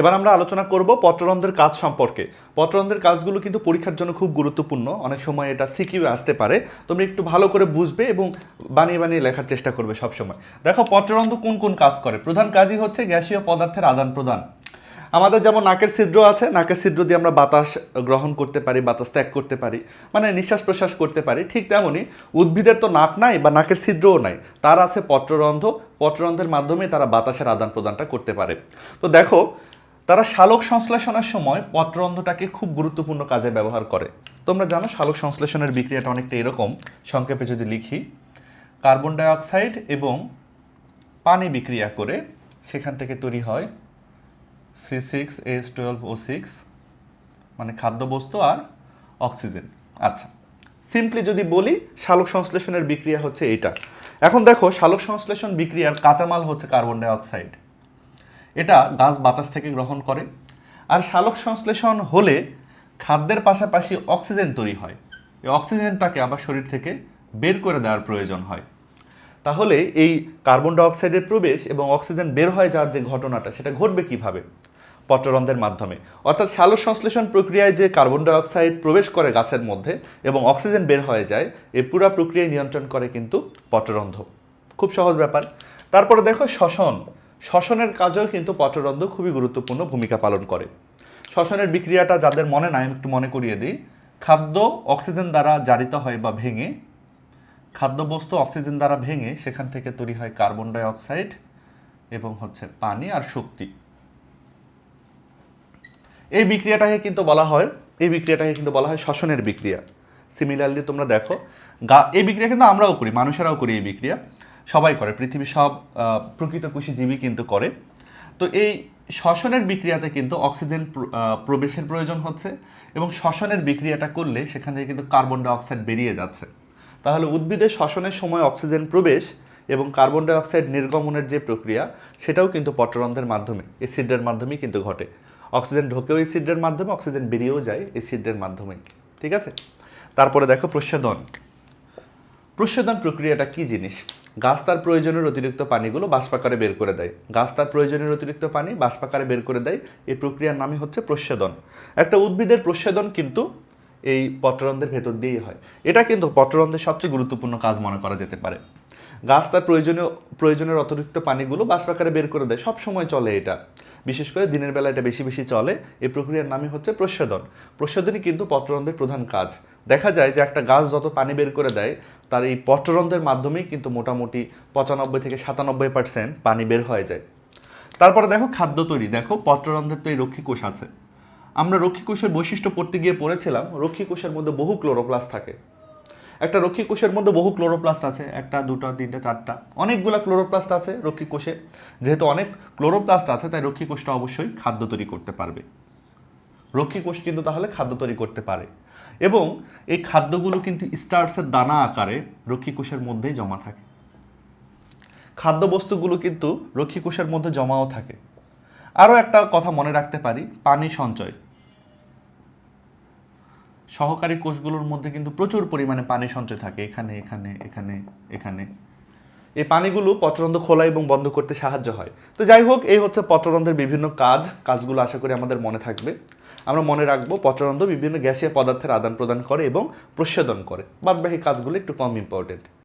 এবার আমরা আলোচনা করব পত্ররন্ধ্রের কাজ সম্পর্কে। পত্ররন্ধ্রের কাজগুলো কিন্তু পরীক্ষার জন্য খুব গুরুত্বপূর্ণ। অনেক সময় এটা সিকিউ আসতে পারে। তোমরা একটু ভালো করে বুঝবে এবং বানিয়ে বানিয়ে লেখার চেষ্টা করবে সবসময়। দেখো, পত্ররন্ধ্র কোন কোন কাজ করে? প্রধান কাজই হচ্ছে গ্যাসীয় পদার্থের আদান প্রদান। আমাদের যেমন নাকের ছিদ্র আছে, নাকের ছিদ্র দিয়ে আমরা বাতাস গ্রহণ করতে পারি, বাতাস ত্যাগ করতে পারি মানে নিঃশ্বাস প্রশ্বাস করতে পারি। ঠিক তেমনই উদ্ভিদের তো নাক নাই বা নাকের ছিদ্রও নাই, তার আছে পত্ররন্ধ্র। পত্ররন্ধ্রের মাধ্যমে তারা বাতাসের আদান প্রদানটা করতে পারে। তো দেখো তারা শালক সংশ্লেষণের সময় পত্ররন্ধ্রটাকে খুব গুরুত্বপূর্ণ কাজে ব্যবহার করে। তোমরা জানো শালক সংশ্লেষণের বিক্রিয়াটা অনেকটা এরকম। সংক্ষেপে যদি লিখি, কার্বন ডাইঅক্সাইড এবং পানি বিক্রিয়া করে সেখান থেকে তৈরি হয় C six S twelve O six মানে খাদ্যবস্তু আর অক্সিজেন। আচ্ছা সিম্পলি যদি বলি, শালক সংশ্লেষণের বিক্রিয়া হচ্ছে এইটা। এখন দেখো, শালক সংশ্লেষণ বিক্রিয়ার কাঁচামাল হচ্ছে কার্বন ডাইঅক্সাইড। এটা গাছ বাতাস থেকে গ্রহণ করে। আর শালক সংশ্লেষণ হলে খাদ্যের পাশাপাশি অক্সিজেন তৈরি হয়। এই অক্সিজেনটাকে আবার শরীর থেকে বের করে দেওয়ার প্রয়োজন হয়। তাহলে এই কার্বন ডাইঅক্সাইডের প্রবেশ এবং অক্সিজেন বের হয়ে যাওয়ার যে ঘটনাটা, সেটা ঘটবে কীভাবে? পত্ররন্ধ্রের মাধ্যমে। অর্থাৎ সালোক সংশ্লেষণ প্রক্রিয়ায় যে কার্বন ডাইঅক্সাইড প্রবেশ করে গাছের মধ্যে এবং অক্সিজেন বের হয়ে যায় এই পুরো প্রক্রিয়ায় নিয়ন্ত্রণ করে কিন্তু পত্ররন্ধ্র। খুব সহজ ব্যাপার। তারপরে দেখো শ্বসন। শ্বসনের কাজেও কিন্তু পত্ররন্ধ্র খুবই গুরুত্বপূর্ণ ভূমিকা পালন করে। শ্বসনের বিক্রিয়াটা যাদের মনে নাই একটু মনে করিয়ে দিই। খাদ্য অক্সিজেন দ্বারা জারিত হয় বা ভেঙে, খাদ্যবস্তু অক্সিজেন দ্বারা ভেঙে সেখান থেকে তৈরি হয় কার্বন ডাই অক্সাইড এবং হচ্ছে পানি আর শক্তি। এই বিক্রিয়াটাকে কিন্তু বলা হয়, এই বিক্রিয়াটাকে কিন্তু বলা হয় শ্বসনের বিক্রিয়া। সিমিলারলি তোমরা দেখো, গা, এই বিক্রিয়া কিন্তু আমরাও করি, মানুষেরাও করি এই বিক্রিয়া। সবাই করে পৃথিবীর সব আহ, প্রকৃতকুশী কিন্তু করে। তো এই শ্বসনের বিক্রিয়াতে কিন্তু অক্সিজেন প্রবেশের প্রয়োজন হচ্ছে এবং শ্বসনের বিক্রিয়াটা করলে সেখান থেকে কিন্তু কার্বন ডাই অক্সাইড বেরিয়ে যাচ্ছে। তাহলে উদ্ভিদের শ্বসনের সময় অক্সিজেন প্রবেশ এবং কার্বন ডাই অক্সাইড নির্গমনের যে প্রক্রিয়া সেটাও কিন্তু পত্ররন্ধ্রের মাধ্যমে এসিডের মাধ্যমেই কিন্তু ঘটে। অক্সিজেন ঢোকেও এসিডের মাধ্যমে অক্সিজেন বেরিয়েও যায় এসিডের মাধ্যমে। ঠিক আছে? তারপরে দেখো প্রস্বেদন। প্রস্বেদন প্রক্রিয়াটা কি জিনিস? গাছ তার প্রয়োজনের অতিরিক্ত পানিগুলো বাষ্পাকারে বের করে দেয়। গাছ তার প্রয়োজনের অতিরিক্ত পানি বাষ্পাকারে বের করে দেয়। এই প্রক্রিয়ার নামই হচ্ছে প্রস্বেদন। একটা উদ্ভিদের প্রস্বেদন কিন্তু এই পত্ররন্ধ্রের ভেতর দিয়েই হয়। এটা কিন্তু পত্ররন্ধ্রের সবচেয়ে গুরুত্বপূর্ণ কাজ মনে করা যেতে পারে। গাছ তার প্রয়োজনীয়, প্রয়োজনের অতিরিক্ত পানিগুলো বাষ্পাকারে বের করে দেয়। সব সময় চলে এটা। বিশেষ করে দিনের বেলা এটা বেশি বেশি চলে। এই প্রক্রিয়ার নামই হচ্ছে প্রস্বেদন। প্রস্বেদনই কিন্তু পত্ররন্ধ্রের প্রধান কাজ। দেখা যায় যে একটা গাছ যত পানি বের করে দেয়, তার এই পত্ররন্ধ্রের মাধ্যমেই কিন্তু মোটামুটি পঁচানব্বই থেকে সাতানব্বই পার্সেন্ট পানি বের হয়ে যায়। তারপরে দেখো খাদ্য তৈরি। দেখো পত্ররন্ধ্রের তো এই রক্ষী কোষ আছে। আমরা রক্ষী কোষের বৈশিষ্ট্য পড়তে গিয়ে পড়েছিলাম। রক্ষী কোষের মধ্যে বহু ক্লোরোপ্লাস্ট থাকে। একটা রক্ষী কোষের মধ্যে বহু ক্লোরোপ্লাস্ট আছে, একটা, দুটো, তিনটা, চারটা। অনেকগুলা ক্লোরোপ্লাস্ট আছে রক্ষী কোষে। যেহেতু অনেক ক্লোরোপ্লাস্ট আছে, তাই রক্ষী কোষটা অবশ্যই খাদ্য তৈরি করতে পারবে। রক্ষী কোষ কিন্তু তাহলে খাদ্য তৈরি করতে পারে। এবং এই খাদ্যগুলো কিন্তু স্টার্সের দানা আকারে রক্ষী কোষের মধ্যেই জমা থাকে। খাদ্যবস্তুগুলো কিন্তু রক্ষী কোষের মধ্যে জমাও থাকে। আরও একটা কথা মনে রাখতে পারি, পানি সঞ্চয়। সহকারী কোষগুলোর মধ্যে কিন্তু প্রচুর পরিমাণে পানি সঞ্চয় থাকে, এখানে এখানে এখানে এখানে। এই পানিগুলো পত্ররন্ধ্র খোলা এবং বন্ধ করতে সাহায্য হয়। তো যাই হোক, এই হচ্ছে পত্ররন্ধ্রের বিভিন্ন কাজ, কাজগুলো আশা করি আমাদের মনে থাকবে। আমরা মনে রাখব, পত্ররন্ধ্র বিভিন্ন গ্যাসীয় পদার্থের আদান প্রদান করে এবং প্রসেদন করে। বাদবাহী কাজগুলো একটু কম ইম্পর্টেন্ট